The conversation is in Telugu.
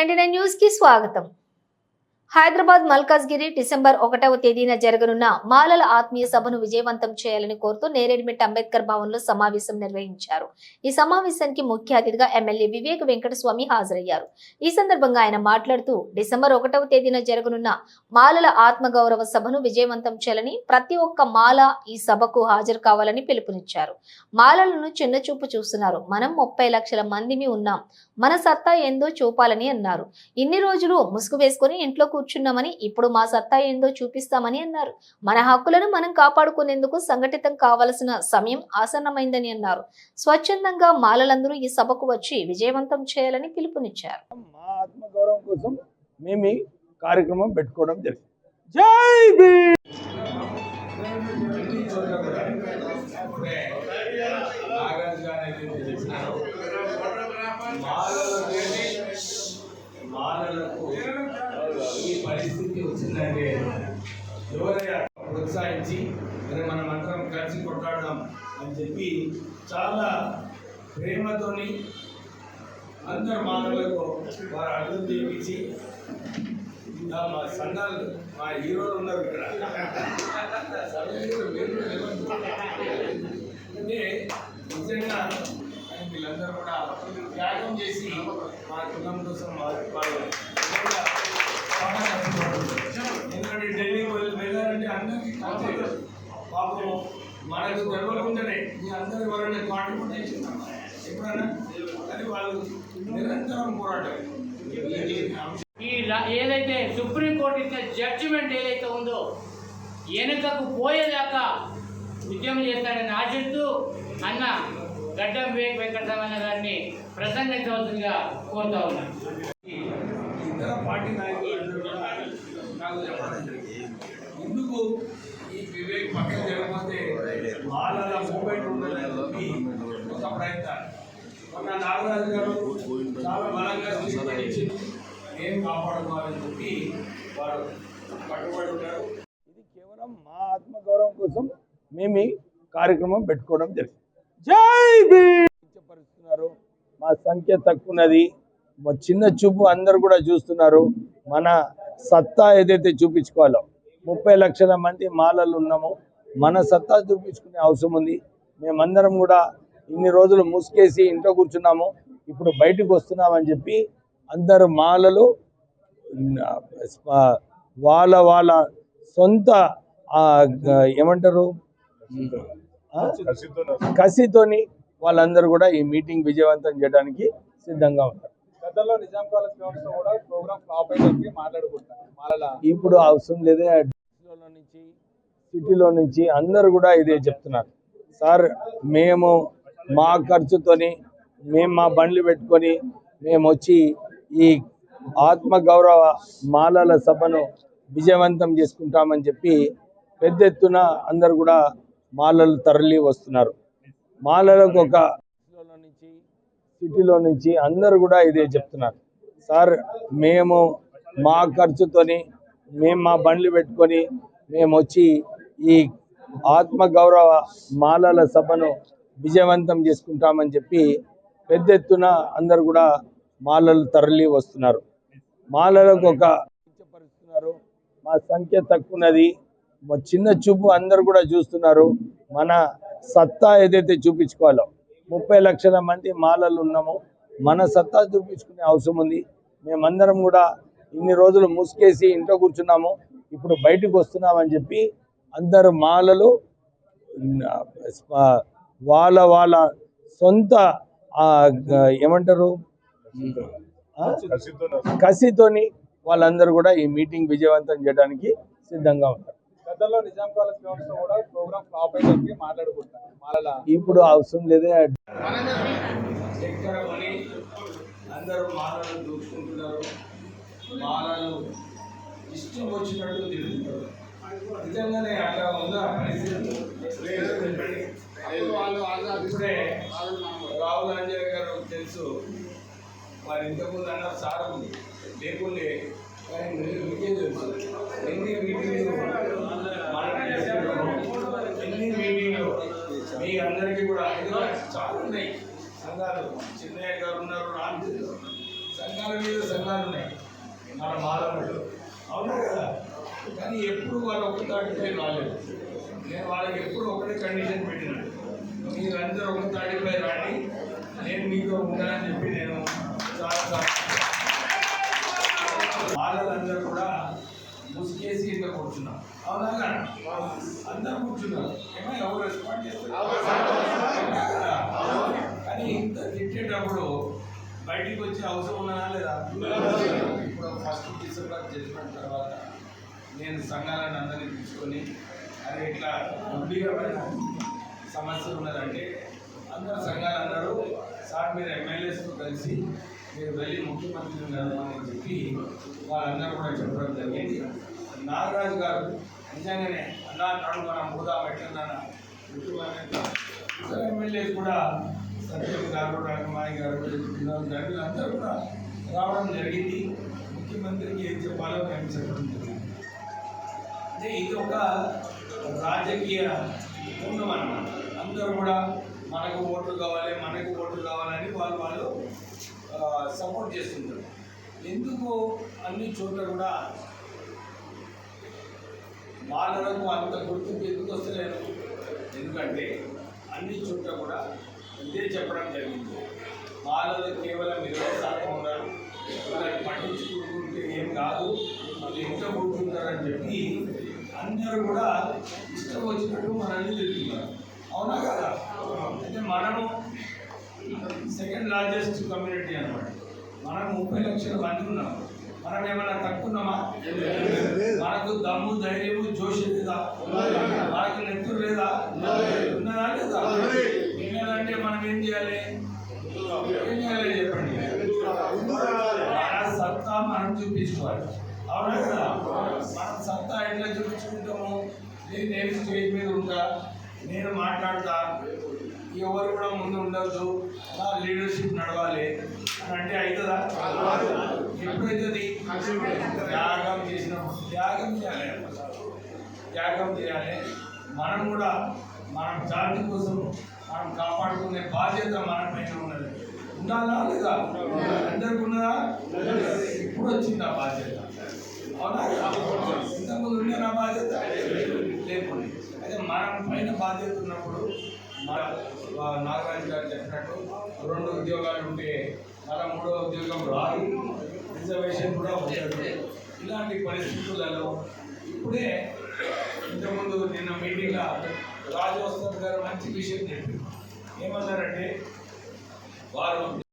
నైన్టీ నైన్ న్యూస్ కి స్వాగతం హైదరాబాద్ మల్కాజ్గిరి డిసెంబర్ ఒకటవ తేదీన జరగనున్న మాలల ఆత్మీయ సభను విజయవంతం చేయాలని కోరుతూ నేరేడ్మిట్ అంబేద్కర్ భవన్లో సమావేశం నిర్వహించారు. ఈ సమావేశానికి ముఖ్య అతిథిగా ఎమ్మెల్యే వివేక్ వెంకటస్వామి హాజరయ్యారు. ఈ సందర్భంగా ఆయన మాట్లాడుతూ డిసెంబర్ ఒకటవ తేదీన జరగనున్న మాలల ఆత్మగౌరవ సభను విజయవంతం చేయాలని ప్రతి ఒక్క మాల ఈ సభకు హాజరు కావాలని పిలుపునిచ్చారు. మాలలను చిన్న చూపు చూస్తున్నారు. మనం ముప్పై లక్షల మందిమి ఉన్నాం. మన సత్తా ఏందో చూపాలని అన్నారు. ఇన్ని రోజులు ముసుగు వేసుకుని ఇంట్లో కూర్చున్నామని ఇప్పుడు మా సత్తా ఏందో చూపిస్తామని అన్నారు. మన హక్కులను మనం కాపాడుకునేందుకు సంఘటితం కావలసిన సమయం ఆసన్నమైందని అన్నారు. స్వచ్ఛందంగా మాలలందరూ ఈ సభకు వచ్చి విజయవంతం చేయాలని పిలుపునిచ్చారు. మా ఆత్మగౌరవం కోసం మేము ఈ కార్యక్రమం పెట్టుకోవడం జరిగింది. జై మాలలకు పరిస్థితి వచ్చిందంటే ఎవరైనా ప్రోత్సహించి మరి మనం అందరం కలిసి కొట్టాడదాం అని చెప్పి చాలా ప్రేమతోని అందరు మానవులకు వారు అర్థం చేయించి మా సంఘాలు మా హీరోలు ఉన్నారు ఇక్కడ. అంటే నిజంగా వీళ్ళందరూ కూడా త్యాగం చేసి మా కులం కోసం మా- ఎందుకంటే ఢిల్లీ వెళ్ళారంటే అందరికీ పాపం మనకు తెలవకుండానే మీ అందరూ ఎవరైనా కాంట్రిబ్యూట్ ఎప్పుడైనా కానీ వాళ్ళు నిరంతరం పోరాటం. ఈ ఏదైతే సుప్రీంకోర్టు ఇచ్చిన జడ్జిమెంట్ ఏదైతే ఉందో వెనుకకు పోయేదాకా ఉద్యమం చేస్తాడని ఆశిస్తూ అన్న గడ్డం వివేక్ వెంకటరమణ గారిని ప్రసంగించవలసిందిగా కోరుతా ఉన్నాను. ఇతర పార్టీ నాయకులు అందరూ ఎందుకు ఈ వివేక్ పక్కన జరగకపోతే వాళ్ళ మూమెంట్ ఉండాలని ఒక ప్రయత్నం మొన్న నాగరాజు గారు చాలా బలంగా స్టేట్మెంట్ ఇచ్చి ఏం కాపాడుకోవాలని చెప్పి వారు కట్టుబడి ఉంటారు. ఇది కేవలం మా ఆత్మగౌరవం కోసం మేము ఈ కార్యక్రమం పెట్టుకోవడం జరిగింది. జై భీమ్! మా సంఖ్య తక్కువన్నది. మా చిన్న చూపు అందరు కూడా చూస్తున్నారు. మన సత్తా ఏదైతే చూపించుకోవాలో ముప్పై లక్షల మంది మాలలు ఉన్నాము. మన సత్తా చూపించుకునే అవసరం ఉంది. మేమందరం కూడా ఇన్ని రోజులు ముసుకేసి ఇంట్లో కూర్చున్నాము. ఇప్పుడు బయటకు వస్తున్నామని చెప్పి అందరు మాలలు వాళ్ళ వాళ్ళ సొంత ఏమంటారు? కసితోని వాళ్ళందరూ కూడా ఈ మీటింగ్ విజయవంతం చేయడానికి సిద్ధంగా ఉన్నారు. గతంలో నిజాం కాలేజ్ గ్రౌండ్స్లో కూడా ప్రోగ్రామ్ ఫ్లాప్ అయ్యి మాట్లాడుకుంటారు మాలల. ఇప్పుడు అవసరం లేదే నుంచి సిటీలో నుంచి అందరూ కూడా ఇదే చెప్తున్నారు. సార్ మేము మా ఖర్చుతోని మేము మా బండ్లు పెట్టుకొని మేము వచ్చి ఈ ఆత్మగౌరవ మాలల సభను విజయవంతం చేసుకుంటామని చెప్పి పెద్ద ఎత్తున అందరు కూడా మాలలు తరలి వస్తున్నారు. మాలలకు ఒక సిటీలో నుంచి అందరూ కూడా ఇదే చెప్తున్నారు. సార్ మేము మా ఖర్చుతోని మేము మా బండ్లు పెట్టుకొని మేము వచ్చి ఈ ఆత్మగౌరవ మాలల సభను విజయవంతం చేసుకుంటామని చెప్పి పెద్ద ఎత్తున అందరు కూడా మాలలు తరలి వస్తున్నారు. మాలలకు ఒక పరుస్తున్నారు. మా సంఖ్య తక్కువన్నది. మా చిన్న చూపు అందరు కూడా చూస్తున్నారు. మన సత్తా ఏదైతే చూపించుకోవాలో ముప్పై లక్షల మంది మాలలు ఉన్నాము. మన సత్తా చూపించుకునే అవసరం ఉంది. మేమందరం కూడా ఇన్ని రోజులు ముసుకేసి ఇంట్లో కూర్చున్నాము. ఇప్పుడు బయటకు వస్తున్నామని చెప్పి అందరు మాలలు వాళ్ళ వాళ్ళ సొంత ఏమంటారు? కసితోని వాళ్ళందరూ కూడా ఈ మీటింగ్ విజయవంతం చేయడానికి సిద్ధంగా ఉన్నారు. గతంలో నిజాం కాలేజ్ గ్రౌండ్స్లో కూడా ప్రోగ్రామ్ ఫ్లాప్ అయ్యి మాట్లాడుకుంటారు. మాలల. ఇప్పుడు అవసరం లేదే అందరూ మాలలు దూసుకుంటున్నారు మాలలు ఇష్టం వచ్చినట్టు తిరుగుతారు. నిజంగానే అట్లా ఉందా పరిస్థితి వాళ్ళు ఇప్పుడే రాహుల్ అంజయ్ గారు తెలుసు. మరి ఇంతకుముందు అన్నారు సార్ లేకుండే కానీ మీరు మీకే తెలుసు? ఎన్ని మీటింగ్లు ఎన్ని మీటింగ్లు? మీ అందరికీ కూడా చాలా ఉన్నాయి. సంఘాలు చిన్నయ్య గారు ఉన్నారు రామచంద్ర సంఘాల మీద సంఘాలు ఉన్నాయి. మన మాలలు అవునా కదా? కానీ ఎప్పుడు వాళ్ళు ఒక తాటిపై రాలేదు. నేను వాళ్ళకి ఎప్పుడు ఒకటే కండిషన్ పెట్టినాను మీరు అందరూ ఒక తాటిపై రాండి. నేను మీతో ఉంటానని చెప్పి నేను చాలా వాళ్ళందరూ కూడా ముసుకేసి ఇంట్లో కూర్చున్నాం అవునా అందరూ కూర్చున్నారు. ఏమో ఎవరు రెస్పాండ్ చేస్తారు? తిట్టేటప్పుడు బయటికి వచ్చే అవసరం ఉన్నదా లేదా? ఇప్పుడు ఫస్ట్ డిసెంబర్ చేసిన తర్వాత నేను సంఘాలను అందరినీ తీసుకొని అది ఇట్లా గంభీరమైన సమస్య ఉన్నదంటే అందరు సంఘాలు అన్నారు సార్ మీరు ఎమ్మెల్యేస్తో కలిసి మీరు వెళ్ళి ముఖ్యమంత్రి అని చెప్పి వాళ్ళందరూ కూడా చెప్పడం జరిగింది. నాగరాజు గారు నిజంగానే అన్నా నడు మనం పోదాం ఎట్లన్నా ఇతర ఎమ్మెల్యేస్ కూడా సత్యం గారు రంగమాయి గారు వినోద్ వీళ్ళందరూ కూడా రావడం జరిగింది. ముఖ్యమంత్రికి ఏం చెప్పాలో మేము చెప్పడం జరిగింది. అంటే ఇది ఒక రాజకీయ పూర్ణం అన్నమాట. అందరూ కూడా మనకు ఓట్లు కావాలి మనకు ఓట్లు కావాలని వాళ్ళు వాళ్ళు సపోర్ట్ చేస్తుంటారు. ఎందుకు అన్ని చోట్ల కూడా వాళ్ళకు అంత గుర్తింపు ఎందుకు వస్తలేదు? ఎందుకంటే అన్ని చోట్ల కూడా ఇదే చెప్పడం జరిగింది. వాళ్ళలో కేవలం ఇరవై శాతం ఉన్నారు. వాళ్ళని పట్టించుకుంటుంటే ఏం కాదు వాళ్ళు ఎంత కూర్చుంటారని చెప్పి అందరూ కూడా ఇష్టం వచ్చినట్టు మనల్ని తిరుగుతున్నారు అవునా కదా? అయితే మనము సెకండ్ లార్జెస్ట్ కమ్యూనిటీ అన్నమాట. మనం ముప్పై లక్షల మంది ఉన్నాం మనం ఏమైనా తక్కువ ఉన్నామా మనకు దమ్ము ధైర్యము జోషి లేదా? మనకు నెత్తురు లేదా? ఉన్నదా లేదా. ఉన్నదంటే మనం ఏం చేయాలి? ఏం చేయాలి చెప్పండి? మన సత్తా మనం చూపించుకోవాలి. అవునా కదా? మనం సత్తా ఎట్లా చూపించుకుంటాము? నేను నేను స్టేజ్ మీద ఉంటా నేను మాట్లాడతా ఎవరు కూడా ముందు ఉండొద్దు నా లీడర్షిప్ నడవాలి అని అంటే అవుతుందా ఎప్పుడైతుంది? త్యాగం చేసినాం త్యాగం చేయాలి త్యాగం చేయాలి. మనం కూడా మనం జాతి కోసం మనం కాపాడుకునే బాధ్యత మన పైన ఉన్నది. ఉండాలా లేదా? అందరికి ఉన్నదా? ఇప్పుడు వచ్చింది ఆ బాధ్యత? అవునా? ఇంతకుముందు ఉండే నా బాధ్యత? లేకుండా. అయితే మనం పైన బాధ్యత ఉన్నప్పుడు నాగరాజు గారు చెప్పినట్టు రెండు ఉద్యోగాలు ఉంటే మళ్ళా మూడో ఉద్యోగం రాదు. రిజర్వేషన్ కూడా ఉండదు. ఇలాంటి పరిస్థితులలో ఇప్పుడే ఇంతకుముందు నిన్న మీటింగ్లో రాజవసంత్ గారు మంచి విషయం చెప్పారు. ఏమన్నారంటే వారు